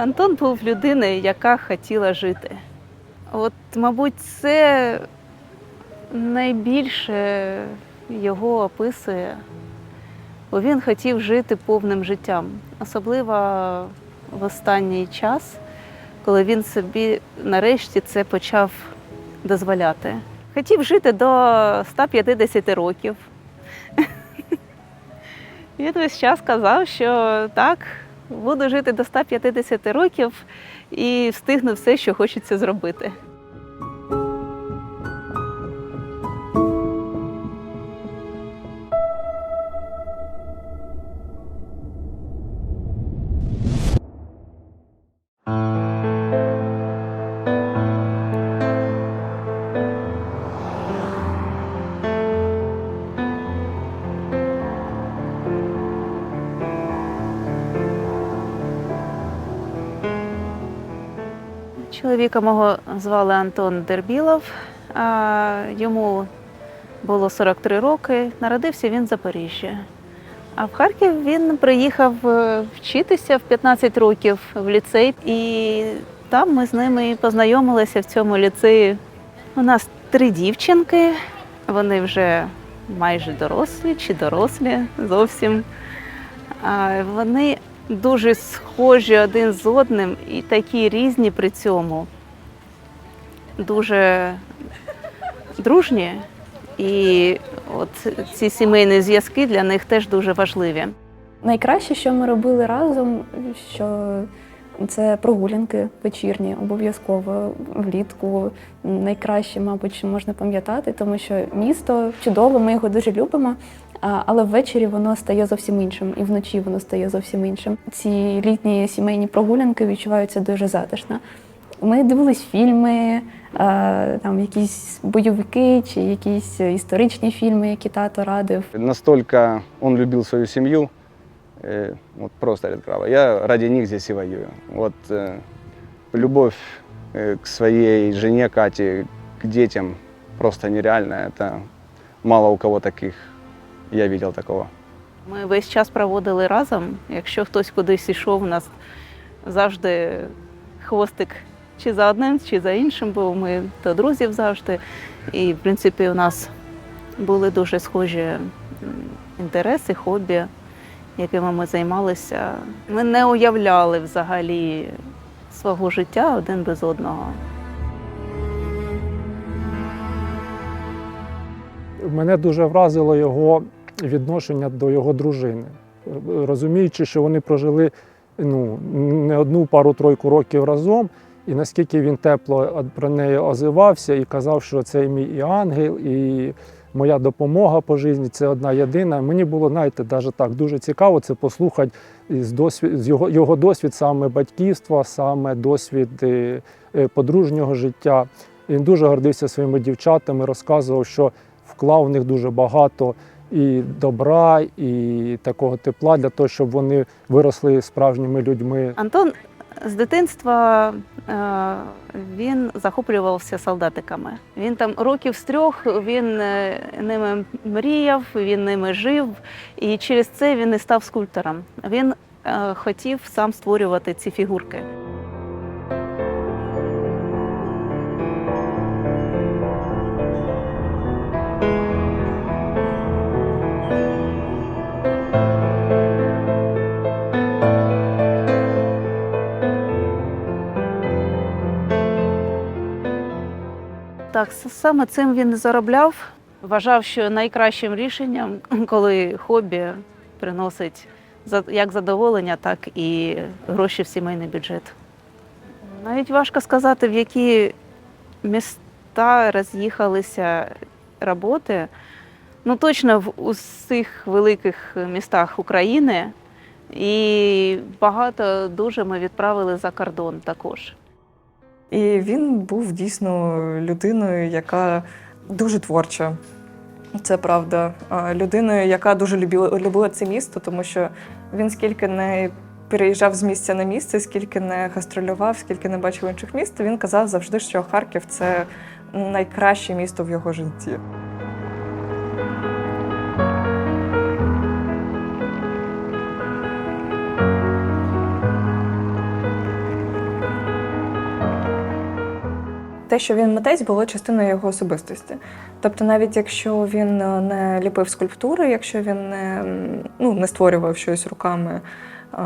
Антон був людиною, яка хотіла жити. От, мабуть, це найбільше його описує, бо він хотів жити повним життям, особливо в останній час, коли він собі нарешті це почав дозволяти. Хотів жити до 150 років. Він весь час казав, що так, буду жити до 150 років і встигну все, що хочеться зробити. Чоловіка мого звали Антон Дербілов. Йому було 43 роки. Народився він в Запоріжжі. А в Харків він приїхав е, вчитися в 15 років в ліцей, і там ми з ними познайомилися в цьому ліцеї. У нас три дівчинки, вони вже майже дорослі чи дорослі зовсім. Вони дуже схожі один з одним і такі різні при цьому. Дуже дружні. І от ці сімейні зв'язки для них теж дуже важливі. Найкраще, що ми робили разом, що це прогулянки вечірні, обов'язково влітку. Найкраще, мабуть, можна пам'ятати, тому що місто чудове, ми його дуже любимо. Але ввечері воно стає зовсім іншим, і вночі воно стає зовсім іншим. Ці літні сімейні прогулянки відчуваються дуже затишно. Ми дивились фільми, там якісь бойовики чи якісь історичні фільми, які тато радив. Настолько он любил свою семью, э, вот просто говорит право. Я ради них здесь и воюю. Вот э, любовь э, к своей жене Кате, к детям просто нереальная. Это мало у кого таких я видел такого. Ми весь час проводили разом. Якщо хтось кудись йшов, у нас завжди хвостик чи за одним, чи за іншим був. Ми до друзів завжди. І, в принципі, у нас були дуже схожі м, інтереси, хобі, якими ми займалися. Ми не уявляли взагалі свого життя один без одного. Мене дуже вразило його відношення до його дружини, розуміючи, що вони прожили ну, не одну пару-тройку років разом, і наскільки він тепло про неї озивався і казав, що це мій і ангел, і моя допомога по житті це одна єдина. Мені було, знаєте, навіть так дуже цікаво це послухати з досвід, з його, його досвід саме батьківства, саме досвід е, е, подружнього життя. Він дуже гордився своїми дівчатами, розказував, що вклав в них дуже багато і добра, і такого тепла для того, щоб вони виросли справжніми людьми. Антон з дитинства е, він захоплювався солдатиками. Він там років з трьох він е, ними мріяв, він ними жив, і через це він і став скульптором. Він е, хотів сам створювати ці фігурки. Так, саме цим він заробляв. Вважав, що найкращим рішенням, коли хобі приносить як задоволення, так і гроші в сімейний бюджет. Навіть важко сказати, в які міста роз'їхалися роботи. Ну, точно в усіх великих містах України. І багато дуже ми відправили за кордон також. І він був дійсно людиною, яка дуже творча. Це правда. Людиною, яка дуже любила, любила це місто, тому що він скільки не переїжджав з місця на місце, скільки не гастролював, скільки не бачив інших міст, він казав завжди, що Харків це найкраще місто в його житті. Те, що він митець, було частиною його особистості. Тобто, навіть якщо він е, не ліпив скульптури, якщо він не, ну, не створював щось руками е,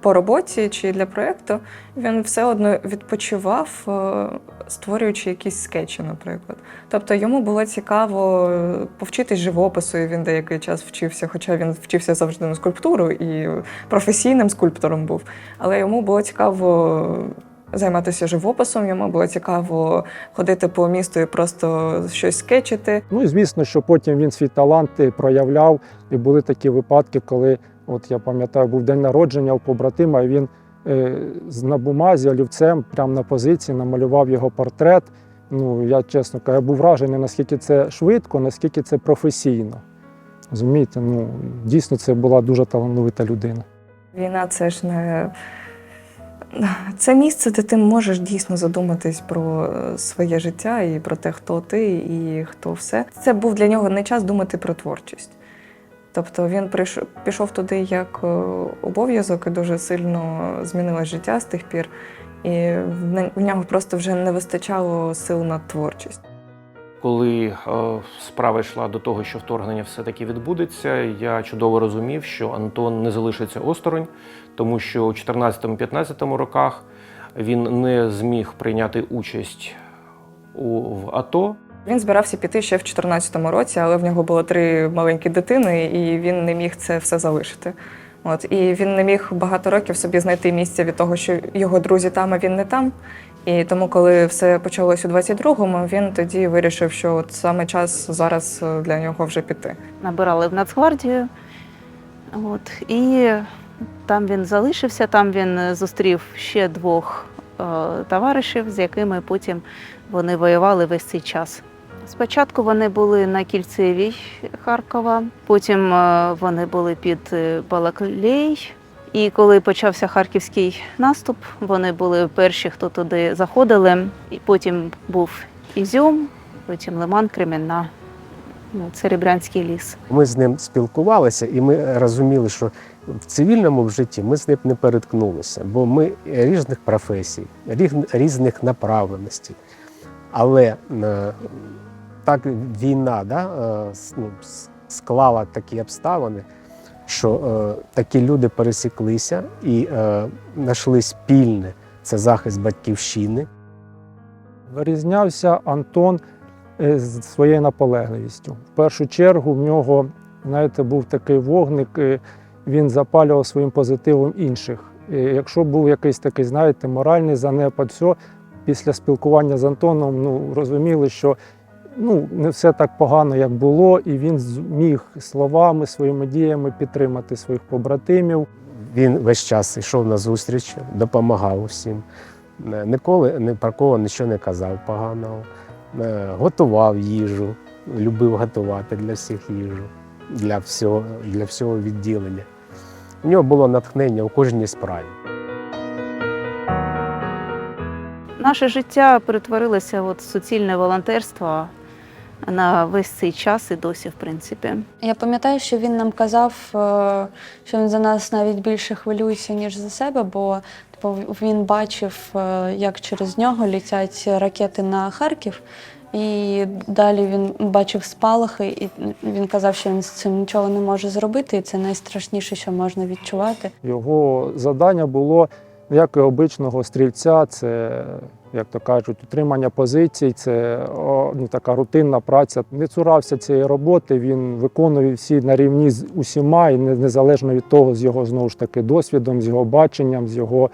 по роботі чи для проєкту, він все одно відпочивав, е, створюючи якісь скетчі, наприклад. Тобто йому було цікаво повчитись живопису, і він деякий час вчився, хоча він вчився завжди на скульптуру і професійним скульптором був. Але йому було цікаво займатися живописом, йому було цікаво ходити по місту і просто щось скетчити. Ну і звісно, що потім він свій талант проявляв. І були такі випадки, коли, от я пам'ятаю, був день народження у побратима, і він е, з- на бумазі олівцем, прямо на позиції, намалював його портрет. Ну, я чесно кажу, я був вражений, наскільки це швидко, наскільки це професійно. Розумієте, ну дійсно це була дуже талановита людина. Війна це ж не це місце, де ти можеш дійсно задуматись про е, своє життя і про те, хто ти і хто все. Це був для нього не час думати про творчість. Тобто він прийшов, пішов туди як е, обов'язок і дуже сильно змінилось життя з тих пір. І в нього просто вже не вистачало сил на творчість. Коли е, справа йшла до того, що вторгнення все-таки відбудеться, я чудово розумів, що Антон не залишиться осторонь, тому що у 14-15 роках він не зміг прийняти участь у, в АТО. Він збирався піти ще в 2014 році, але в нього було три маленькі дитини, і він не міг це все залишити. От і він не міг багато років собі знайти місце від того, що його друзі там, а він не там. І тому, коли все почалось у 22-му, він тоді вирішив, що от саме час зараз е, для нього вже піти. Набирали в Нацгвардію. От, і там він залишився, там він е, зустрів ще двох е, товаришів, з якими потім вони воювали весь цей час. Спочатку вони були на кільцевій Харкова, потім е, вони були під Балаклей. І коли почався харківський наступ, вони були перші, хто туди заходили. І потім був Ізюм, потім Лиман, Кремінна, ну, Церебрянський ліс. Ми з ним спілкувалися, і ми розуміли, що в цивільному житті ми з ним не переткнулися, бо ми різних професій, різних направленостей. Але е, так війна да, е, ну, склала такі обставини, що е, такі люди пересіклися і знайшли спільне це захист батьківщини. Вирізнявся Антон з своєю наполегливістю. В першу чергу в нього, знаєте, був такий вогник, він запалював своїм позитивом інших. І Якщо був якийсь такий, знаєте, моральний занепад, все, після спілкування з Антоном ну, розуміли, що ну, не все так погано, як було, і він зміг словами, своїми діями підтримати своїх побратимів. Він весь час йшов на зустріч, допомагав усім. Е, Ніколи ні про кого нічого не казав поганого. Е, Готував їжу, любив готувати для всіх їжу, для всього, для всього відділення. У нього було натхнення у кожній справі. Наше життя перетворилося от в суцільне волонтерство на весь цей час і досі, в принципі. Я пам'ятаю, що він нам казав, е, що він за нас навіть більше хвилюється, ніж за себе, бо типу, він бачив, е, як через нього літять ракети на Харків. І далі він бачив спалахи, і він казав, що він з цим нічого не може зробити, і це найстрашніше, що можна відчувати. Його завдання було, як і обичного стрільця, це, як то кажуть, утримання позицій, це ну, така рутинна праця. Не цурався цієї роботи, він виконував всі на рівні з усіма, і незалежно від того, з його знову ж таки досвідом, з його баченням, з його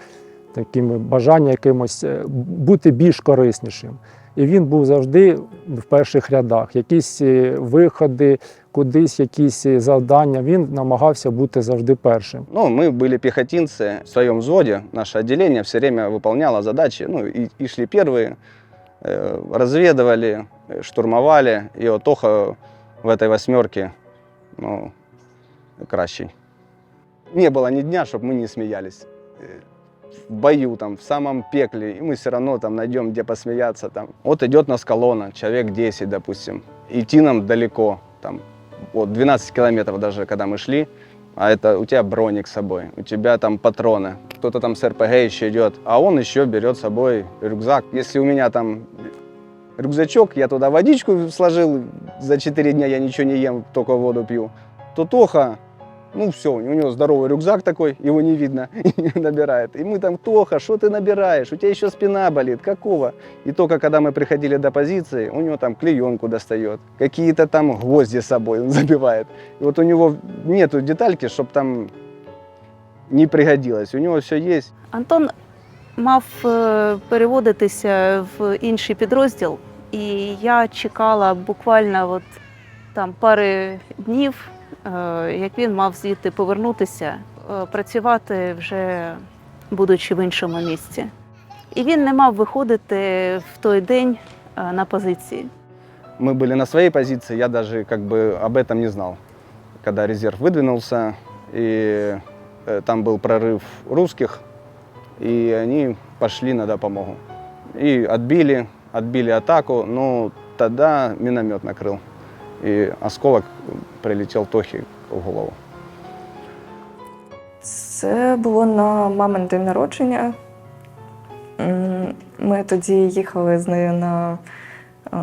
такими бажанням якимось е, бути більш кориснішим. І він був завжди в перших рядах. Якісь е, виходи, кудись, якісь е, завдання. Він намагався бути завжди першим. Ну, мы были пехотинцы в своем взводе. Наше отделение все время выполняло задачи. Ну, и, и шли первые, э, разведывали, э, штурмовали. И вот Тоха в этой восьмерке, ну, кращий. Не было ни дня, чтобы мы не смеялись. В бою, там, в самом пекле, и мы все равно там найдем, где посмеяться. Там. Вот идет нас колонна, человек 10, допустим. Идти нам далеко, там, вот 12 километров даже, когда мы шли, а это у тебя броник с собой, у тебя там патроны, кто-то там с РПГ еще идет, а он еще берет с собой рюкзак. Если у меня там рюкзачок, я туда водичку сложил, за 4 дня я ничего не ем, только воду пью, то Тоха, ну все, у него здоровый рюкзак такой, его не видно, и набирает. И мы там, Тоха, что ты набираешь? У тебя еще спина болит, какого? И только когда мы приходили до позиции, у него там клеенку достает, какие-то там гвозди с собой он забивает. И вот у него нету детальки, чтобы там не пригодилось. У него все есть. Антон мав е, переводитися в інший підрозділ, і я чекала буквально от там пари днів, е, як він мав звідти повернутися, е, працювати вже будучи в іншому місці. І він не мав виходити в той день е, на позиції. Мы были на своей позиции, я даже как бы об этом не знал. Когда резерв выдвинулся, и э, там был прорыв русских, и они пошли на допомогу. И отбили, отбили атаку, но тогда миномет накрыл. И осколок прилетел Тохе в голову. Це було на мамин день народження. Ми тоді їхали з нею на, е,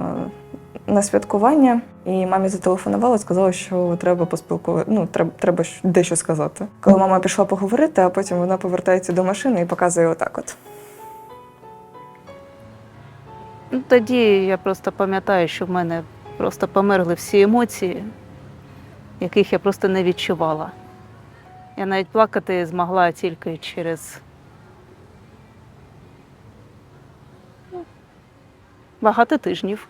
на святкування, і мамі зателефонувала, сказала, що треба поспілкувати. Ну, треба, треба дещо сказати. Коли мама пішла поговорити, а потім вона повертається до машини і показує отак: от. Ну, тоді я просто пам'ятаю, що в мене просто померли всі емоції, яких я просто не відчувала. Я навіть плакати змогла тільки через ну, багато тижнів.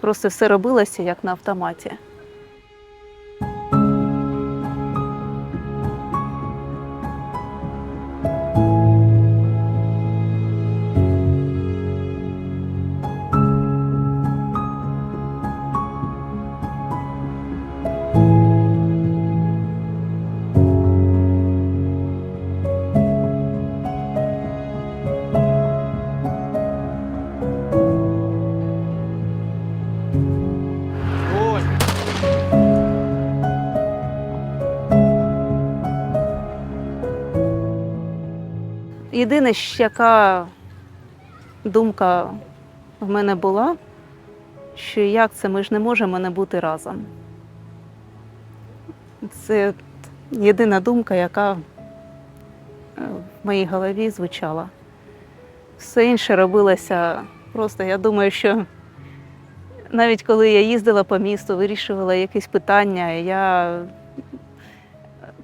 Просто все робилося як на автоматі. Єдине, яка думка в мене була, що як це ми ж не можемо не бути разом. Це єдина думка, яка е, в моїй голові звучала. Все інше робилося просто. Я думаю, що навіть коли я їздила по місту, вирішувала якісь питання, я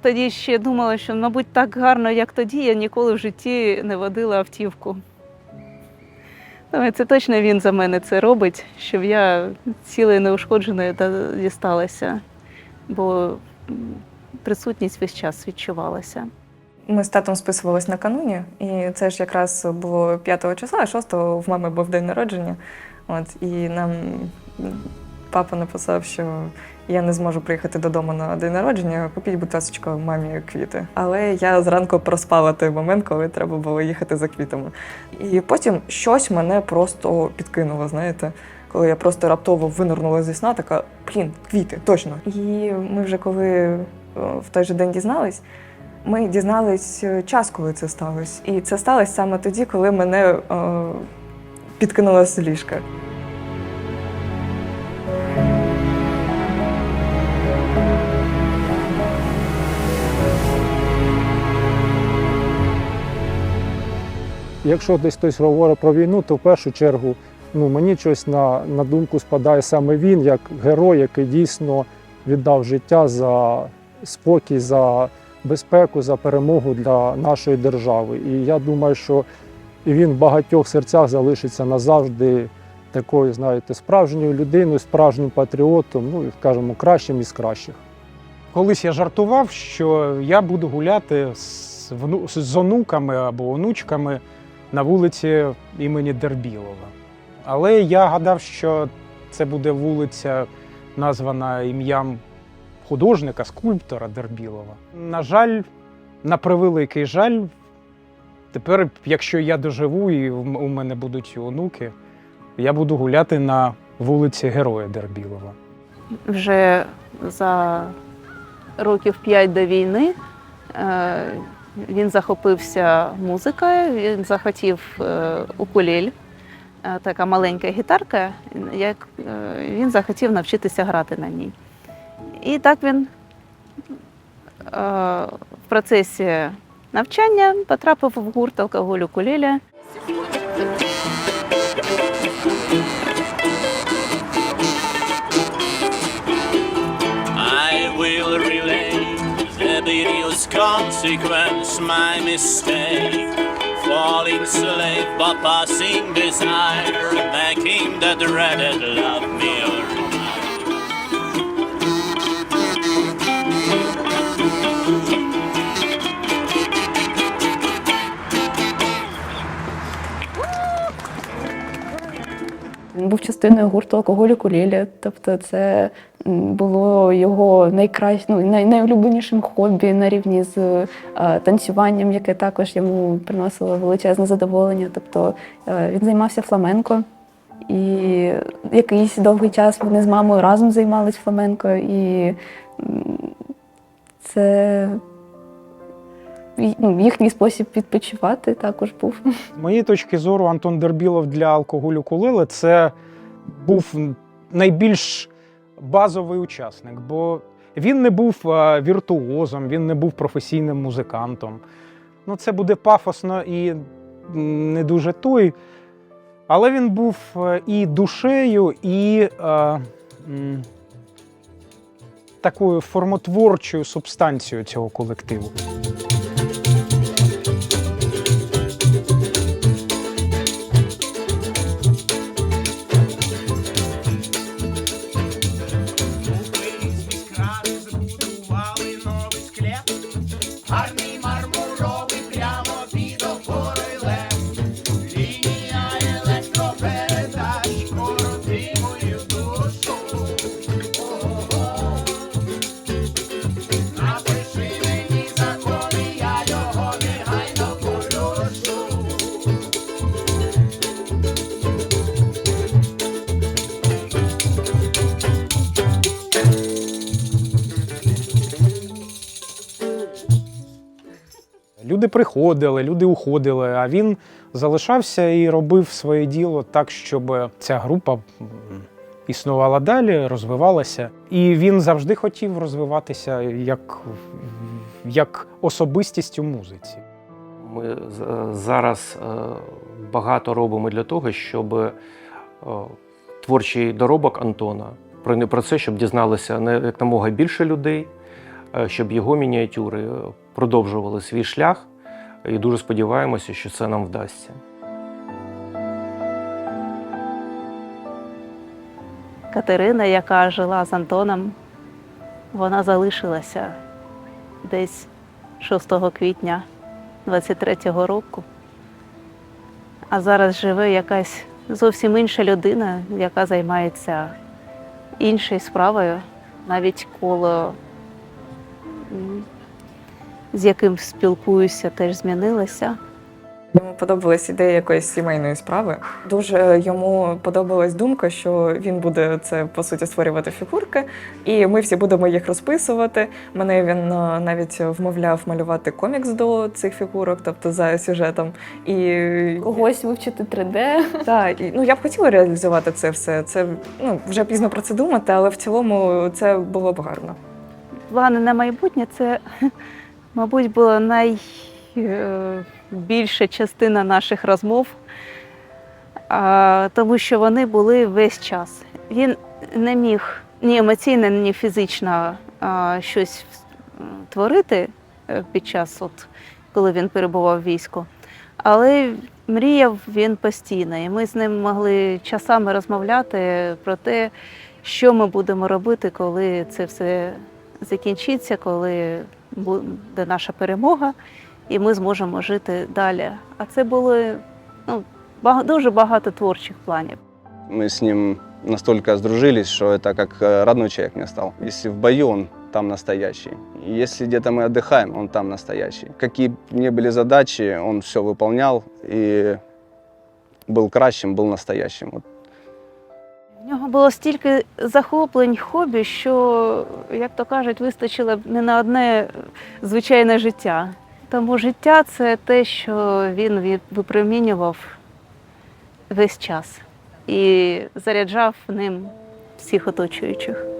тоді ще думала, що, мабуть, так гарно, як тоді, я ніколи в житті не водила автівку. Але це точно він за мене це робить, щоб я цілою неушкодженою дісталася, бо присутність весь час відчувалася. Ми з татом списувались накануні, і це ж якраз було 5 числа, а 6 в мами був день народження. От, і нам папа написав, що я не зможу приїхати додому на день народження, купіть, будь ласка, мамі квіти. Але я зранку проспала той момент, коли треба було їхати за квітами. І потім щось мене просто підкинуло, знаєте. Коли я просто раптово винирнула зі сна, така блін, квіти, точно. І ми вже коли е, в той же день дізнались, ми дізнались е, час, коли це сталося. І це сталося саме тоді, коли мене е, підкинула з ліжка. Якщо десь хтось говорить про війну, то в першу чергу ну, мені щось на, на думку спадає саме він, як герой, який дійсно віддав життя за спокій, за безпеку, за перемогу для нашої держави. І я думаю, що він в багатьох серцях залишиться назавжди такою, знаєте, справжньою людиною, справжнім патріотом, ну і скажімо, кращим із кращих. Колись я жартував, що я буду гуляти з, з онуками або онучками на вулиці імені Дербілова. Але я гадав, що це буде вулиця, названа ім'ям художника, скульптора Дербілова. На жаль, на превеликий жаль, тепер, якщо я доживу і у мене будуть онуки, я буду гуляти на вулиці Героя Дербілова. Вже за років п'ять до війни е, він захопився музикою, він захотів е, укулель е, така маленька гітарка, як е, він захотів навчитися грати на ній. І так він в процесі навчання потрапив в гурт алкоголь укулеле. Consequence, my mistake. Falling slave, but passing desire, making the dreaded love mirror. Був частиною гурту алкоголю кулілі. Тобто, це було його найкраще, ну, най, найулюбленішим хобі на рівні з е, танцюванням, яке також йому приносило величезне задоволення. Тобто е, він займався фламенко. І якийсь довгий час вони з мамою разом займалися фламенко, і це ну, їхній спосіб відпочивати також був. З моєї точки зору, Антон Дербілов для алкоголю кулили це був найбільш базовий учасник, бо він не був е, віртуозом, він не був професійним музикантом. Ну, це буде пафосно і не дуже той. Але він був е, і душею, і е, такою формотворчою субстанцією цього колективу. Люди приходили, люди уходили, а він залишався і робив своє діло так, щоб ця група існувала далі, розвивалася. І він завжди хотів розвиватися як, як особистість у музиці. Ми зараз е, багато робимо для того, щоб е, творчий доробок Антона про не- про це, щоб дізналося не як намога більше людей, е, щоб його мініатюри е, продовжували свій шлях. І дуже сподіваємося, що це нам вдасться. Катерина, яка жила з Антоном, вона залишилася десь 6 квітня 23-го року. А зараз живе якась зовсім інша людина, яка займається іншою справою, навіть коло, з яким спілкуюся, теж змінилося. Йому подобалась ідея якоїсь сімейної справи. Дуже йому подобалась думка, що він буде це по суті створювати фігурки, і ми всі будемо їх розписувати. Мене він е, навіть вмовляв малювати комікс до цих фігурок, тобто за сюжетом. І Когось вивчити 3D. так, і, ну я б хотіла реалізувати це все. Це ну вже пізно про це думати, але в цілому це було б гарно. Плани на майбутнє це, мабуть, була найбільша частина наших розмов, тому що вони були весь час. Він не міг ні емоційно, ні фізично щось творити е, під час, от, коли він перебував в війську. Але мріяв він постійно, і ми з ним могли часами розмовляти про те, що ми будемо робити, коли це все закінчиться, коли буде наша перемога, і ми зможемо жити далі. А це були ну, бага- дуже багато творчих планів. Мы с ним настолько сдружились, что это как э, родной человек мне стал. Если в бою, он там настоящий. И Если где-то мы отдыхаем, он там настоящий. Какие б ни были задачи, он все выполнял и был кращим, был настоящим. Вот в нього було стільки захоплень, хобі, що, як то кажуть, вистачило б не на одне звичайне життя. Тому життя це те, що він випромінював весь час і заряджав ним всіх оточуючих.